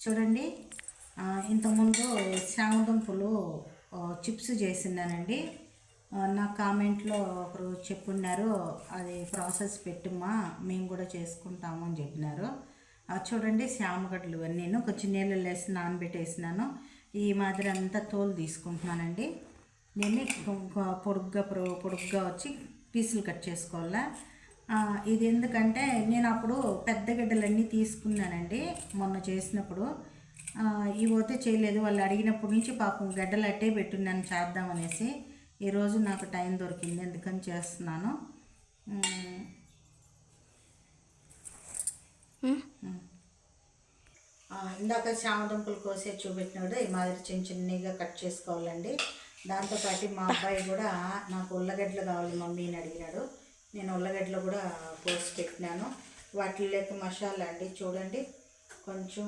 చూడండి. ఇంతకుముందు శామదుంపలు ఆ, చిప్స్ చేసినానండి నా కామెంట్లో ఒకరు చెప్పున్నారు అది ప్రాసెస్ పెట్టుమా మేము కూడా చేసుకుంటాము అని చెప్పినారు. చూడండి శామగడ్డలు ఇవన్నీ. నేను కొంచెం నీళ్ళలో వేసి నానబెట్టేసినాను. ఈ మాదిరి అంతా తోలు తీసుకుంటున్నానండి. దీన్ని పొడుగ్గా పొడుగ్గా వచ్చి పీసులు కట్ చేసుకోవాలా. ఇది ఎందుకంటే నేను అప్పుడు పెద్ద గడ్డలన్నీ తీసుకున్నానండి మొన్న చేసినప్పుడు. ఆ, ఇవి పోతే చేయలేదు. వాళ్ళు అడిగినప్పటి నుంచి పాపం గడ్డలు అట్టే పెట్టున్నాను చేద్దామనేసి ఈరోజు నాకు టైం దొరికింది. అందుకని చేస్తున్నాను? ఇందాక చామదుంపలు కోసే చూపెట్టినాడు ఈ మాదిరి చిన్న చిన్నగా కట్ చేసుకోవాలండి. దాంతోపాటు మా అబ్బాయి కూడా నాకు ఉల్లగడ్డలు కావాలి మమ్మీ అని అడిగినాడు. నేను ఉల్లగడ్డలు కూడా కోసి పెట్టినాను. వాటిలోకి మసాలా అండి చూడండి. కొంచెం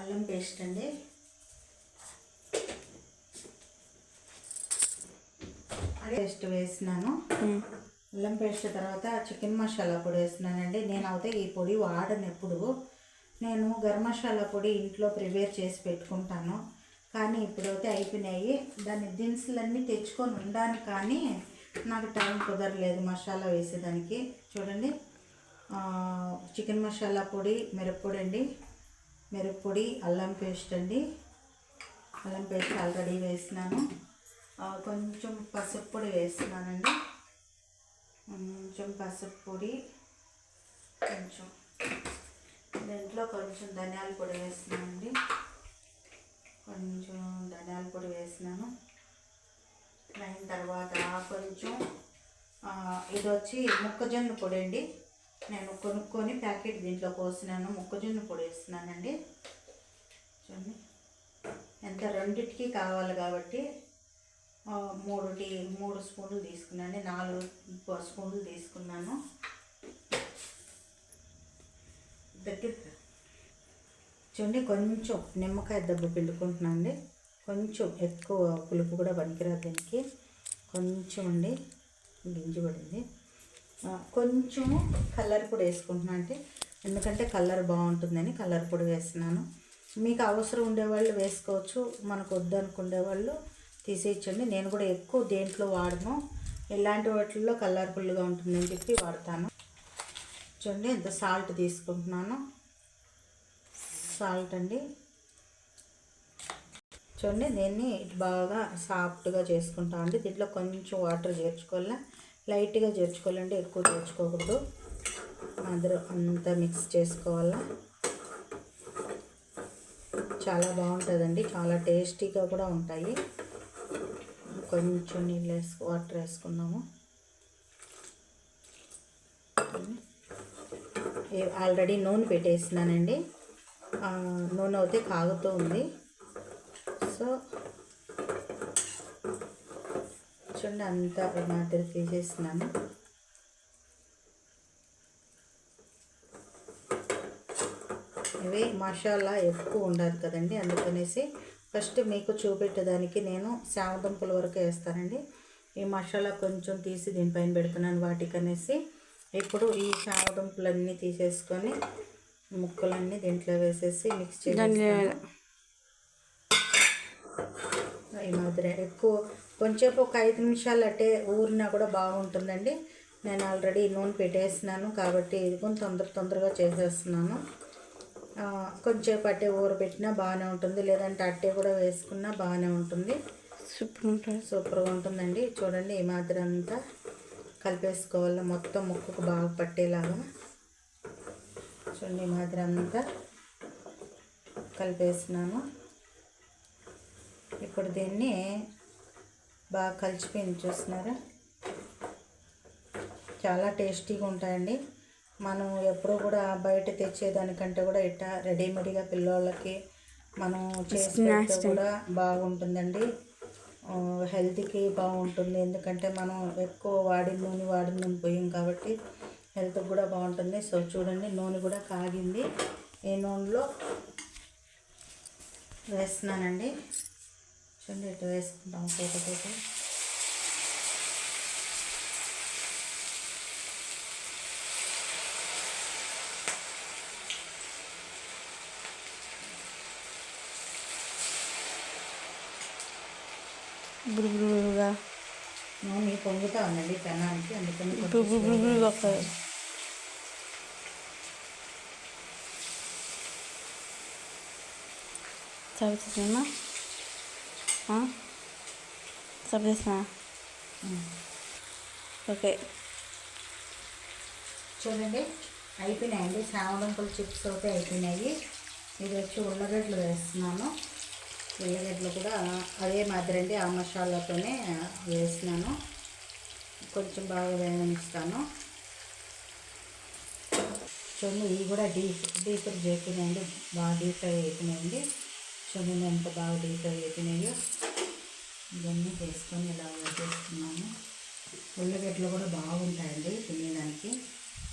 అల్లం పేస్ట్ అండి. పేస్ట్ వేసినాను. అల్లం పేస్ట్ తర్వాత చికెన్ మసాలా పొడి వేస్తున్నానండి నేను అయితే ఈ పొడి వాడను ఎప్పుడు నేను గరం మసాలా పొడి ఇంట్లో ప్రిపేర్ చేసి పెట్టుకుంటాను. కానీ ఇప్పుడైతే అయిపోయినాయి. దాని దినుసులన్నీ తెచ్చుకొని ఉండాను కానీ నాకు టైం కుదరలేదు మసాలా వేసేదానికి. చూడండి. చికెన్ మసాలా పొడి మిరప్పొడి అండి. మిరప్పొడి అల్లం పేస్ట్ అండి. అల్లం పేస్ట్ ఆల్రెడీ వేసినాను. కొంచెం పసుపు పొడి వేస్తున్నానండి. కొంచెం పసుపు పొడి కొంచెం. దీంట్లో కొంచెం ధనియాల పొడి వేస్తున్నానండి. కొంచెం ధనియాల పొడి వేసినాను. అయిన తర్వాత కొంచెం ఇది వచ్చి మొక్కజొన్న పొడి అండి. నేను కొనుక్కొని ప్యాకెట్ దీంట్లో పోసినాను. మొక్కజొన్న పొడి వేస్తున్నానండి. చూడండి. ఎంత రెండిటికి కావాలి కాబట్టి మూడు టీ మూడు స్పూన్లు తీసుకున్నాను. నాలుగు స్పూన్లు తీసుకున్నాను. దగ్గర చూడండి కొంచెం నిమ్మకాయ దెబ్బ పిండుకుంటున్నాను అండి కొంచెం ఎక్కువ పులుపు కూడా పనికిరాదు దీనికి. కొంచెం అండి గింజ పడింది. కొంచెం కలర్ పొడి వేసుకుంటున్నాను అంటే ఎందుకంటే కలర్ బాగుంటుందని కలర్ పొడి వేస్తున్నాను. మీకు అవసరం ఉండేవాళ్ళు వేసుకోవచ్చు మనకు వద్దనుకునే వాళ్ళు తీసేయచ్చండి. నేను కూడా ఎక్కువ దేంట్లో వాడను. ఎలాంటి వాటిల్లో కలర్ఫుల్గా ఉంటుందని చెప్పి వాడతాను. చూడండి ఎంత సాల్ట్ తీసుకుంటున్నాను. సాల్ట్ అండి. చూడండి దీన్ని బాగా సాఫ్ట్గా చేసుకుంటాం అండి. దీంట్లో కొంచెం వాటర్ చేర్చుకోవాలా? లైట్గా చేర్చుకోవాలండి ఎక్కువ చేర్చుకోకూడదు. అందరూ అంతా మిక్స్ చేసుకోవాలా? చాలా బాగుంటుందండి చాలా టేస్టీగా కూడా ఉంటాయి. కొంచెం నీళ్ళు వేసుకు వాటర్ వేసుకున్నాము ఆల్రెడీ నూనె పెట్టేసినానండి. నూనె అయితే కాగుతూ ఉంది. సో చూడండి అంతా మాదిరి తీసేసినాను ఇవి మసాలా ఎక్కువ ఉండదు కదండి అందుకనేసి ఫస్ట్ మీకు చూపెట్టడానికి నేను శామదుంపల వరకు వేస్తానండి. ఈ మసాలా కొంచెం తీసి దీనిపైన పెడుతున్నాను వాటికనేసి. ఇప్పుడు ఈ శామదుంపలన్నీ తీసేసుకొని ముక్కలన్నీ దీంట్లో వేసేసి మిక్స్ చేసి ఈ మాదిరి. ఎక్కువ కొంచెం ఒక ఐదు నిమిషాలు అట్టే ఊరినా కూడా బాగుంటుందండి. నేను ఆల్రెడీ నూనె పెట్టేసినాను కాబట్టి ఇది కొంచెం తొందర తొందరగా చేసేస్తున్నాను. కొంచెంసేపు అట్టే ఊరబెట్టినా బాగానే ఉంటుంది. లేదంటే అట్టే కూడా వేసుకున్నా బాగానే ఉంటుంది. సూపర్ ఉంటుంది. సూపర్గా ఉంటుందండి. చూడండి ఈ మాదిరి అంతా కలిపేసుకోవాలి. మొత్తం ముక్కకు బాగా పట్టేలాగా. చూడండి మాదిరి అంతా కలిపేసినాను ఇప్పుడు దీన్ని బాగా కలిసిపోయింది చూస్తున్నారా? చాలా టేస్టీగా ఉంటాయండి. మనం ఎప్పుడూ కూడా బయట తెచ్చేదానికంటే కూడా ఇట్లా రెడీమేడ్గా పిల్లోళ్ళకి మనం చేసి పెడితే కూడా బాగుంటుందండి. హెల్త్కి బాగుంటుంది. ఎందుకంటే మనం ఎక్కువ వాడిన నూనె వాడిన నూనె పోయాం కాబట్టి హెల్త్ కూడా బాగుంటుంది. సో చూడండి నూనె కూడా కాగింది. ఈ నూనెలో వేస్తున్నానండి. చూడండి ఇటు వేసుకుంటాం ఒకటి గురుగురుగా నూనె పొంగుతా ఉందండి పెనానికి అందుకని సర్వ్ చేసినా సర్వ్ చేసినా. ఓకే. చూడండి అయిపోయినాయండి. సామడంకుల చిప్స్ అయితే అయిపోయినాయి. ఇది వచ్చి ఉల్లగడ్డలు వేస్తున్నాను. ఉల్లగడ్డలు కూడా అదే మాదిరి అండి ఆ మసాలాతోనే వేసినాను కొంచెం బాగా వేయించుతాను చూడండి ఇవి కూడా డీప్ డీప్ ఫ్రై అయిపోయినాయండి. బాగా డీప్ ఫ్రై అయిపోయినాయండి. చూడండి ఎంత బాగా డీప్ ఫ్రై అయిపోయినాయో ఇవన్నీ వేసుకొని ఇలా వేసేస్తున్నాము ఉల్లగడ్డలు కూడా బాగుంటాయండి తినేదానికి.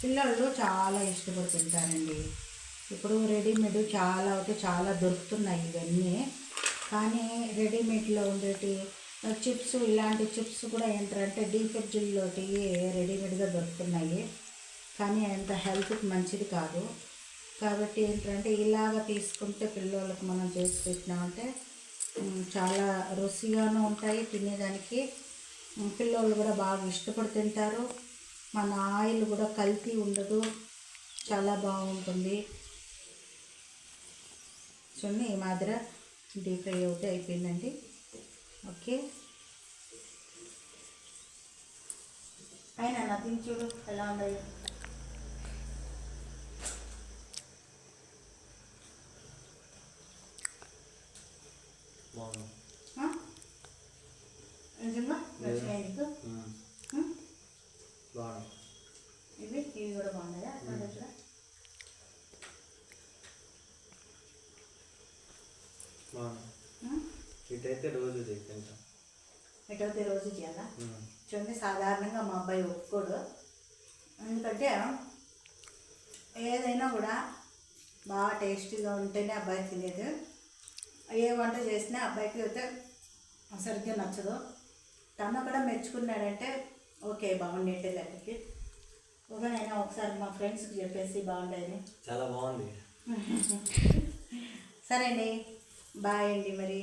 పిల్లలు చాలా ఇష్టపడి తింటారండి. ఇప్పుడు రెడీమేడ్ చాలా అయితే చాలా దొరుకుతున్నాయి ఇవన్నీ. కానీ రెడీమేడ్లో ఉండేటి చిప్స్ ఇలాంటి చిప్స్ కూడా ఏంటంటే డీప్ ఫ్రిడ్జ్లోటి రెడీమేడ్గా దొరుకుతున్నాయి. కానీ అంత హెల్త్కి మంచిది కాదు. కాబట్టి ఏంటంటే ఇలాగ తీసుకుంటే పిల్లలకు మనం చేసి పెట్టినామంటే చాలా రుచిగానూ ఉంటాయి తినేదానికి. పిల్లలు కూడా బాగా ఇష్టపడి తింటారు. మన ఆయిల్ కూడా కల్తీ ఉండదు. చాలా బాగుంటుంది. చూడండి ఈ మాదిర డీప్ ఫ్రై అవుతే అయిపోయిందండి. ఓకే. అయినా నథింగ్ చూడు ఎలా ఉందో బాగుంది ఆ? నిజంగా నచ్చినాయి నీకు ఉమ్. ఉమ్? బాగుంది ఇవి ఇవి కూడా బాగున్నాయా? ఇటైతే రోజు ఎటైతే రోజు చేయాలా. చూడండి సాధారణంగా మా అబ్బాయి ఒప్పుకోడు. ఎందుకంటే ఏదైనా కూడా బాగా టేస్టీగా ఉంటేనే అబ్బాయి తినేది. ఏ వంట చేసినా అబ్బాయికి అయితే సరిగ్గా నచ్చదు. తను కూడా మెచ్చుకున్నాడంటే ఓకే బాగుండేటే దానికి ఒక నేను ఒకసారి మా ఫ్రెండ్స్కి చెప్పేసి బాగుండేది. చాలా బాగుంది. సరే అండి బాయ్ అండి మరి.